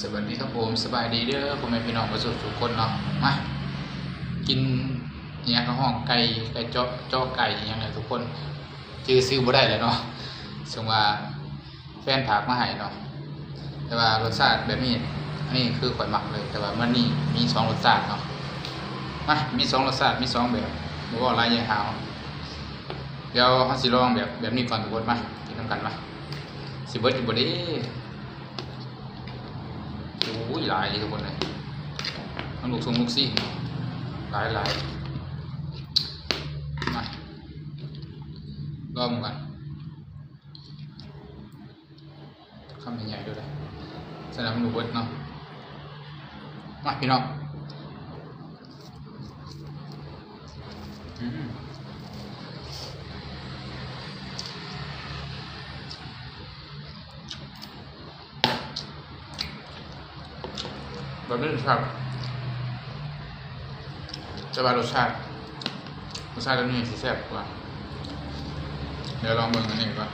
สวัสดีครับผมสบายดีเด้อพ่อแม่พี่น้องประสบทุกคนเนาะมากินอหย่างข้าวห้องไก่ไก่เจาะเจาะไก่อย่างไรทุกคนชื่อซื้อบ่ได้เลยเนาะสมว่าแฟนถากมาให้เนาะแต่ว่ารสชาติแบบนี้อันนี้คือข่อยมักเลย แต่ว่ามันนี่มีสองรสชาติเนาะมามีสองรสชาติมีสองแบบบ่ว่าลายย่างหาวเดี๋ยวเราสิลองแบบแบบนี้ก่อนทุกคนมากินน้ำกันมาสิเบิร์ดอยู่บ่เด้ อ้ยหลายเลยทุกคนเลยมันลูกทรงลูกซี่หลายหลายมาลองกันคำใหญ่ๆด้วยเลยสนามหนูเบิร์ดเนาะมาพี่น้อง อืมแบบนี้ครับจะว่ารสชาติรสชาติแบบนี้สิแซ่บกว่า เดี๋ยวลองเบิ่งอันนี้ก่อน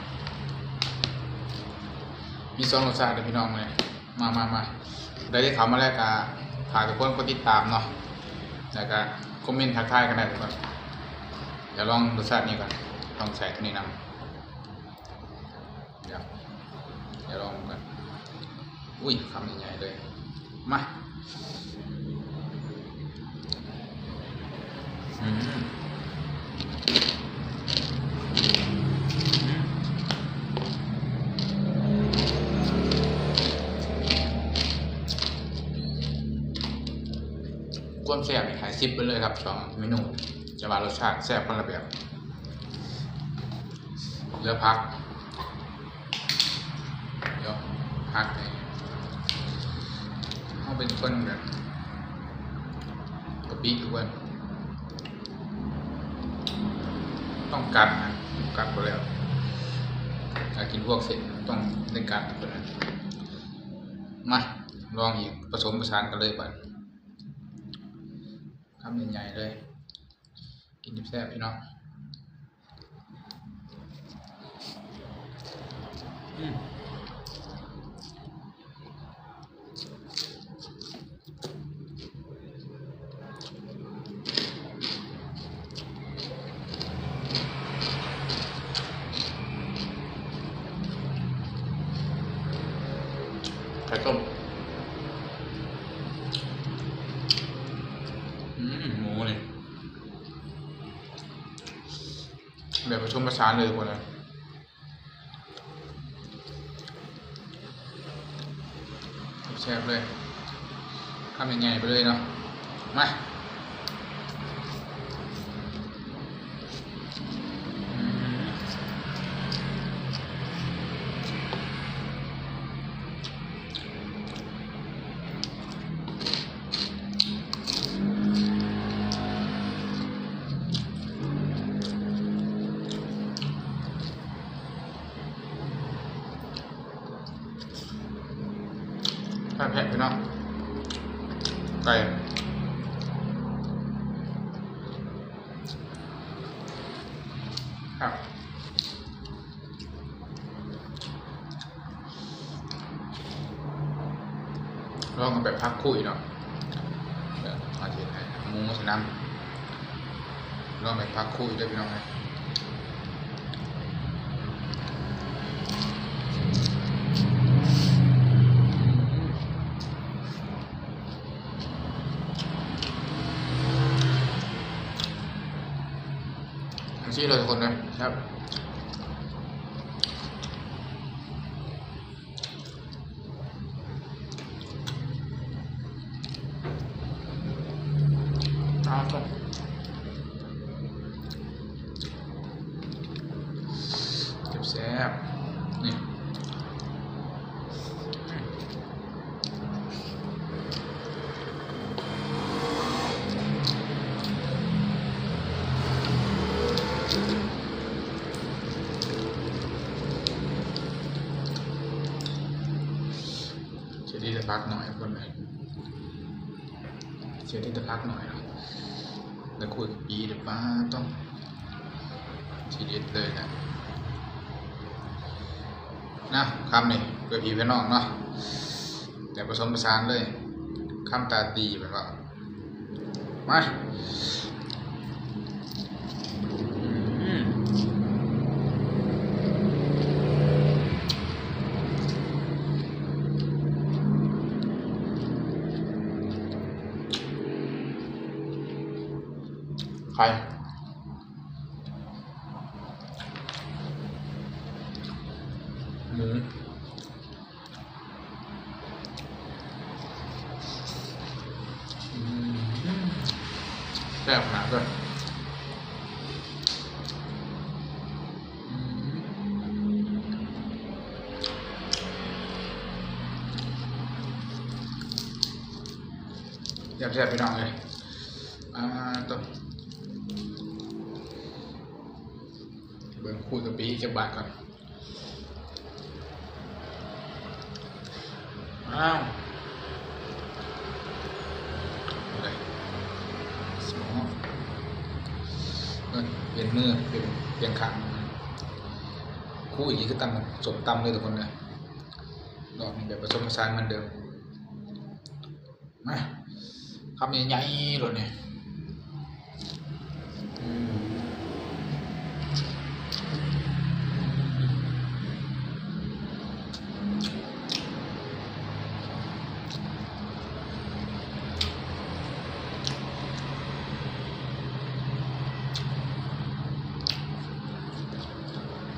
มีสองรสชาติเดี๋ยพี่น้องเลยมามามาได้ที่เขามาแรกก็ฝากทุกคนกดติดตามเนาะแล้วก็คอมเมนต์ทักทายกันได้ทุกคนเดี๋ยวลองรสชาตินี้ก่อนลองใส่ตัวนี้นำเดี๋ยวเดี๋ยวลองกันอุ้ยคำใหญ่ๆเลยมา อืมความแซ่บนี่ขายซิปไปเลยครับสองเมนูจะว่ารสชาติแซ่บคนละแบบเลือพัก เดี๋ยวพักเลย เป็นคนแบบกะปิทุกคนต้องกัดนะกัดไปแล้วถ้ากินพวกเสร็จต้องได้กัดทุกคนนะมาลองอีกผสมผสานกันเลยก่อนทำใหญ่ๆเลย กินแซ่บพี่น้องอืม ไข่ต้มอืมหมูนี่แบบผส มผสานเลยคนนั้นแซ่บเลยทำยังไงไปเลยเนาะมา แผ่ๆไปเนาะไก่ครับลองกันแบบพักคุยเนาะเดี๋ยวอาจจะให้หมูสนามลองแบบพักคุยได้พี่น้องนะทั้ง ชี้เลยทุกคนนะครับตาครับเจ็บแซ่บนี่เชียร์ที่จะพักหน่อยคนไหนเชียร์ที่จะพักหน่อยเนาะแล้วคุยกับปีเดี๋ยวป้าต้องทีเด็ดเลยนะนะคำนี่เพื่อพี่พี่น้องเนาะแต่ผสมผสานเลยข้ามตาตีแบบว่ามา ใครหมูอืมแซ่บ เบิ่งคู่กับปีจะบาทก่อนอ้าวอะไรสมองเอิ้นเปลี่ยนมือเปลี่ยนเปลี่ยนขังคู่อีกก็ตำสมตำเลยทุกคนเลยดอกนี้แบบผสมผสานเหมันเดิมมาคำใหญ่ๆเลยเนี่ย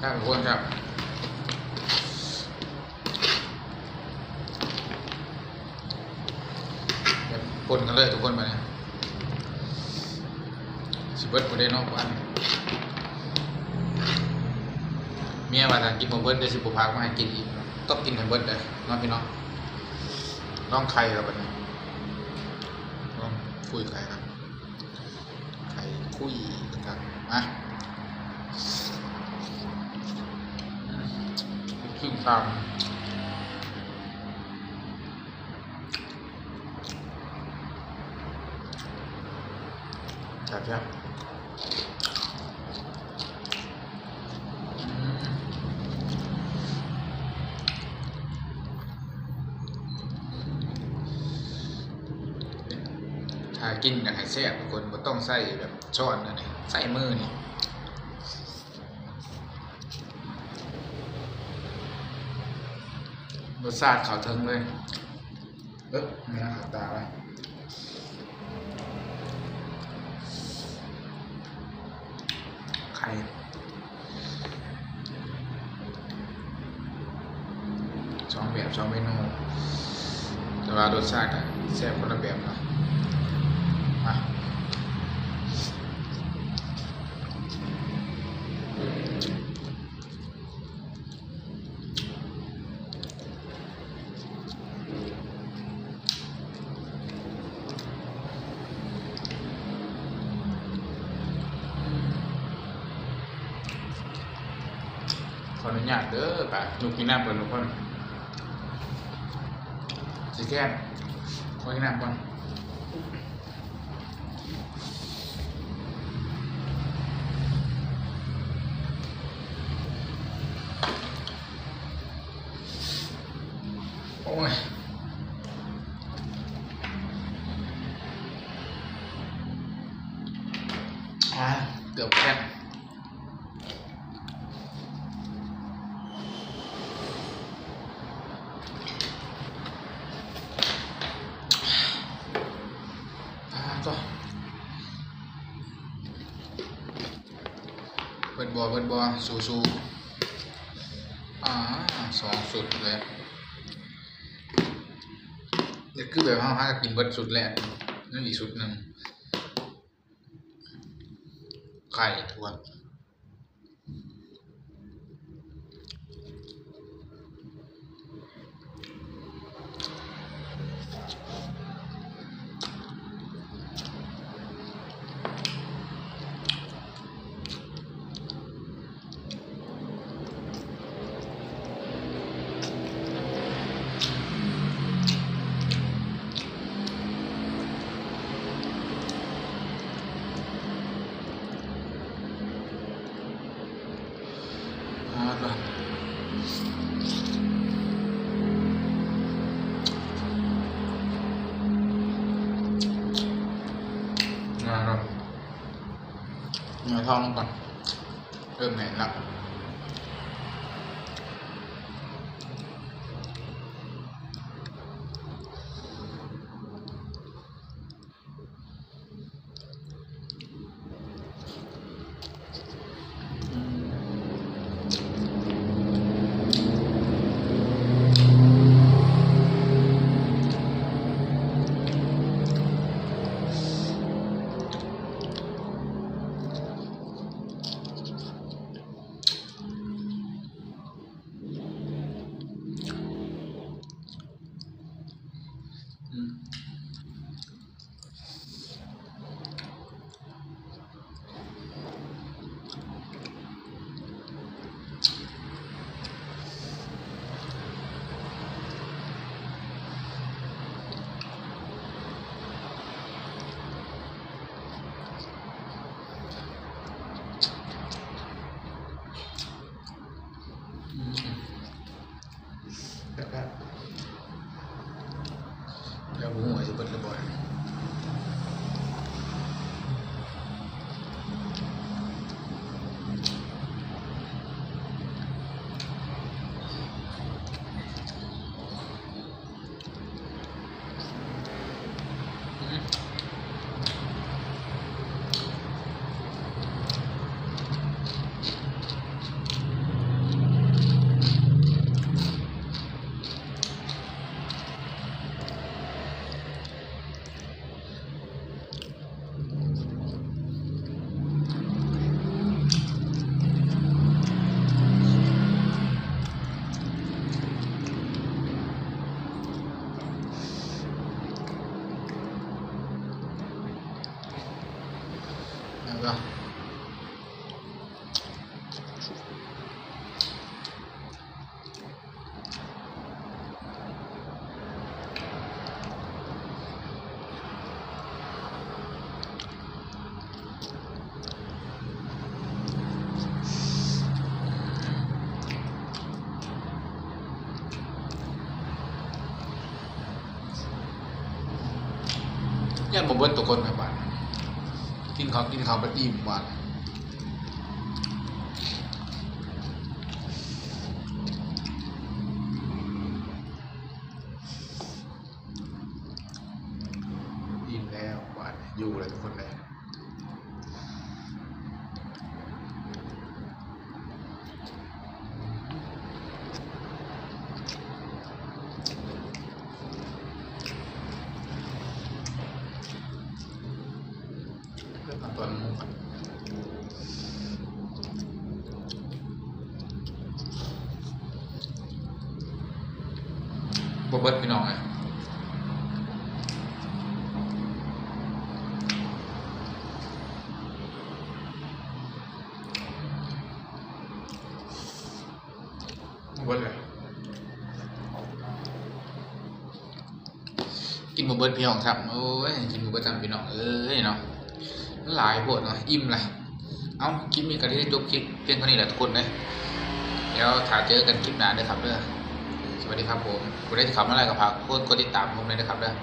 ครับทุกคนครับปนกันเลยทุกคนมาเนี่ยสิเบิร์ดประเด็นอกบ้านเมียว่าถ้ากินมาเบิร์ดได้สิบุพามาให้กินอีกต้องกินให้เบิร์ดเลยน้องพี่น้องน้องไข่ครับบัดนี้ลองคุยไข่ครับไข่คุยกันมา ซึ่งตามครับครับอืมถ้ากินกันให้แซ่บทุกคนบ่ต้องใส่แบบช้อนนะนี่ใส่มือนี่ ซาดเขาถึงเลยเอ๊ะไม่น่าขับตาไปใครสองแบบสองเมนูแต่ว่ารสชาติอะแซ่บคนละแบบนะมา ออนุญาตเด้อป่ะลูกกินน้ำก่อนทุกคนสิแก้มขอกินน้ำก่อนโอ้ย อ่าเกือบแค่นอ่าก็เปิด บอเบิดบอสูสูอ่าสองสุดเลยนี่คือแบบห้าห้ากินเบิดสุดแหละนั่นอีกสุดหนึ่งไข่ทว นะครับเนื้อทองก่อนเริ่มแน่นแล้ว อืมอืม แล้วก็แล้วหัวจะเบิดระเบิดอืม แล้วก็ยั กินข้าวกินข้าวไปอิ่มวันอิ่มแล้วบ้านอยู่เลยทุกคนเลยเพื่อเอาตัวหมูก่อนบ่ เบิดพี่น้องเลยบ่เบิดเลยกินบ่เบิดพี่น้องครับโอ้ยกินบ่เบิดจำพี่น้องเอ้ยเนาะหลายโพดเนาะอิ่มเลยเอาคลิปนี้ก็ได้จบคลิปเพียงเท่านี้แหละทุกคนเลยเดี๋ยวถ้าเจอกันคลิปหน้าเด้อครับเด้อ วัสดีครับผมคุณได้ขับเมื่อไรก็ฝากกดติดตามผมเลยนะครับเด้อ